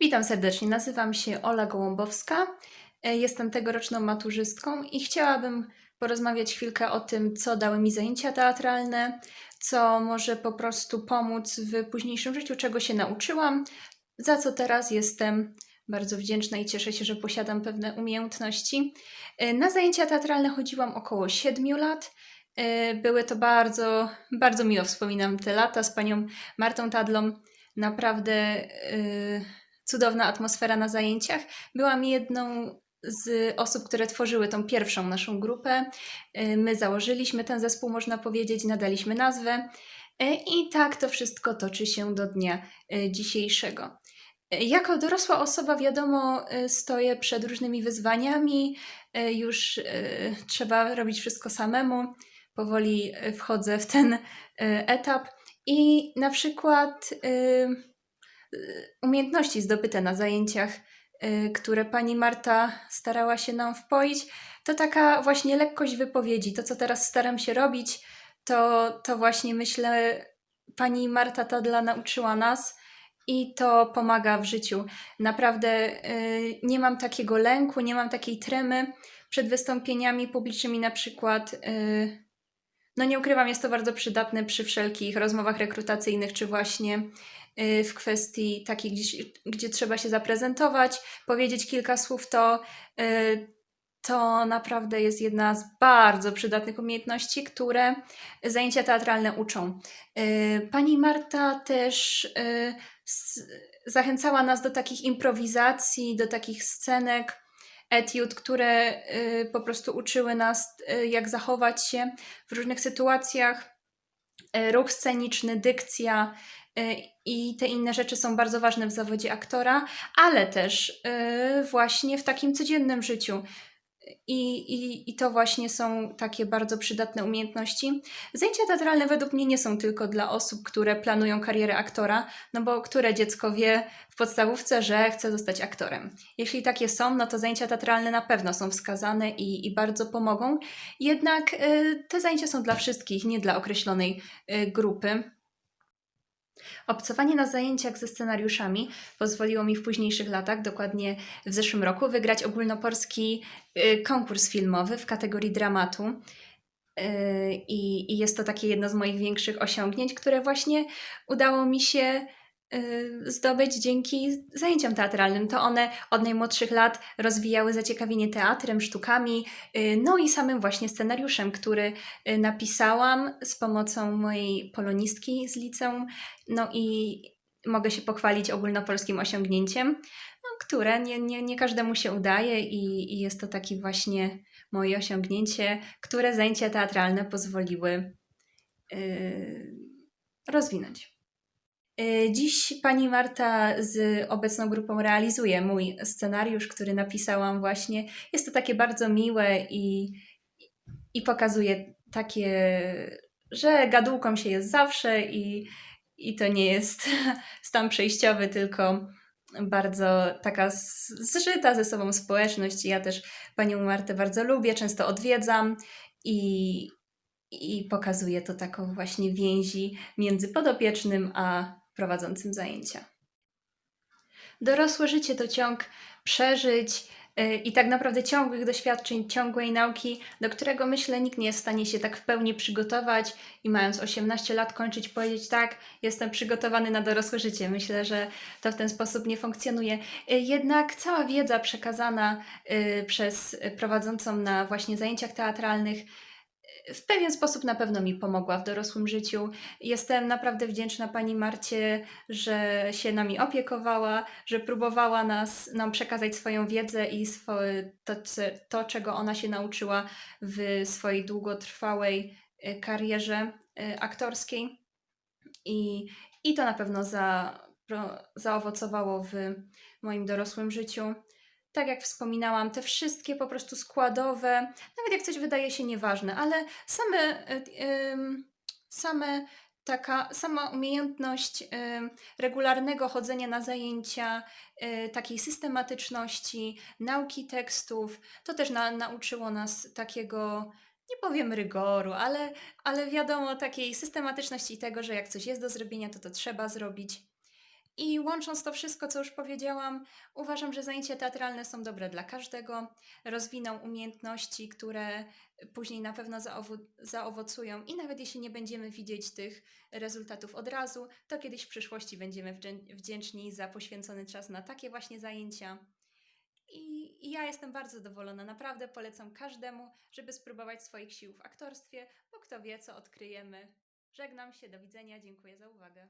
Witam serdecznie, nazywam się Ola Gołąbowska. e, Jestem tegoroczną maturzystką i chciałabym porozmawiać chwilkę o tym, co dały mi zajęcia teatralne, co może po prostu pomóc w późniejszym życiu, czego się nauczyłam, za co teraz jestem bardzo wdzięczna i cieszę się, że posiadam pewne umiejętności. E, Na zajęcia teatralne chodziłam około 7 lat. E, Były to bardzo, bardzo miło wspominam te lata z panią Martą Tadlą. Naprawdę cudowna atmosfera na zajęciach. Byłam jedną z osób, które tworzyły tą pierwszą naszą grupę. Y, My założyliśmy ten zespół, można powiedzieć, nadaliśmy nazwę. Y, I tak to wszystko toczy się do dnia y, dzisiejszego. Jako dorosła osoba, wiadomo, stoję przed różnymi wyzwaniami. Już trzeba robić wszystko samemu. Powoli wchodzę w ten etap. I na przykład umiejętności zdobyte na zajęciach, y, które pani Marta starała się nam wpoić, to taka właśnie lekkość wypowiedzi. To, co teraz staram się robić, to, to właśnie myślę, pani Marta Tadla nauczyła nas i to pomaga w życiu. Naprawdę y, nie mam takiego lęku, nie mam takiej tremy przed wystąpieniami publicznymi, na przykład. y, no nie ukrywam, jest to bardzo przydatne przy wszelkich rozmowach rekrutacyjnych, czy właśnie y, w kwestii takiej, gdzie, gdzie trzeba się zaprezentować, powiedzieć kilka słów, to, y, to naprawdę jest jedna z bardzo przydatnych umiejętności, które zajęcia teatralne uczą. Y, Pani Marta też zachęcała nas do takich improwizacji, do takich scenek, etiud, które y, po prostu uczyły nas, y, jak zachować się w różnych sytuacjach. Y, Ruch sceniczny, dykcja i te inne rzeczy są bardzo ważne w zawodzie aktora, ale też właśnie w takim codziennym życiu. I, i, I to właśnie są takie bardzo przydatne umiejętności. Zajęcia teatralne według mnie nie są tylko dla osób, które planują karierę aktora, no bo które dziecko wie w podstawówce, że chce zostać aktorem. Jeśli takie są, no to zajęcia teatralne na pewno są wskazane i, i bardzo pomogą. Jednak y, te zajęcia są dla wszystkich, nie dla określonej y, grupy. Obcowanie na zajęciach ze scenariuszami pozwoliło mi w późniejszych latach, dokładnie w zeszłym roku, wygrać ogólnopolski y, konkurs filmowy w kategorii dramatu. Y, I, I jest to takie jedno z moich większych osiągnięć, które właśnie udało mi się zdobyć dzięki zajęciom teatralnym. To one od najmłodszych lat rozwijały zaciekawienie teatrem, sztukami, y, no i samym właśnie scenariuszem, który y, napisałam z pomocą mojej polonistki z liceum. No i mogę się pochwalić ogólnopolskim osiągnięciem, no, które nie, nie, nie każdemu się udaje i, i jest to taki właśnie moje osiągnięcie, które zajęcia teatralne pozwoliły yy, rozwinąć. Yy, Dziś pani Marta z obecną grupą realizuje mój scenariusz, który napisałam właśnie. Jest to takie bardzo miłe i, i pokazuje takie, że gadułką się jest zawsze i, i to nie jest stan przejściowy, tylko bardzo taka zżyta ze sobą społeczność. Ja też panią Martę bardzo lubię, często odwiedzam i, i pokazuje to taką właśnie więzi między podopiecznym a prowadzącym zajęcia. Dorosłe życie to ciąg przeżyć y, i tak naprawdę ciągłych doświadczeń, ciągłej nauki, do którego myślę nikt nie jest w stanie się tak w pełni przygotować i mając 18 lat kończyć, powiedzieć tak, jestem przygotowany na dorosłe życie. Myślę, że to w ten sposób nie funkcjonuje. Y, Jednak cała wiedza przekazana y, przez prowadzącą na właśnie zajęciach teatralnych w pewien sposób na pewno mi pomogła w dorosłym życiu. Jestem naprawdę wdzięczna pani Marcie, że się nami opiekowała, że próbowała nas, nam przekazać swoją wiedzę i swoje, to, to, czego ona się nauczyła w swojej długotrwałej y, karierze y, aktorskiej. I, i to na pewno za, zaowocowało w moim dorosłym życiu. Tak jak wspominałam, te wszystkie po prostu składowe, nawet jak coś wydaje się nieważne, ale same, y, same taka sama umiejętność ym, regularnego chodzenia na zajęcia, y, takiej systematyczności, nauki tekstów, to też na, nauczyło nas takiego, nie powiem rygoru, ale, ale wiadomo, takiej systematyczności i tego, że jak coś jest do zrobienia, to to trzeba zrobić. I łącząc to wszystko, co już powiedziałam, uważam, że zajęcia teatralne są dobre dla każdego, rozwiną umiejętności, które później na pewno zaowo- zaowocują i nawet jeśli nie będziemy widzieć tych rezultatów od razu, to kiedyś w przyszłości będziemy wdzię- wdzięczni za poświęcony czas na takie właśnie zajęcia. I, I ja jestem bardzo zadowolona, naprawdę polecam każdemu, żeby spróbować swoich sił w aktorstwie, bo kto wie, co odkryjemy. Żegnam się, do widzenia, dziękuję za uwagę.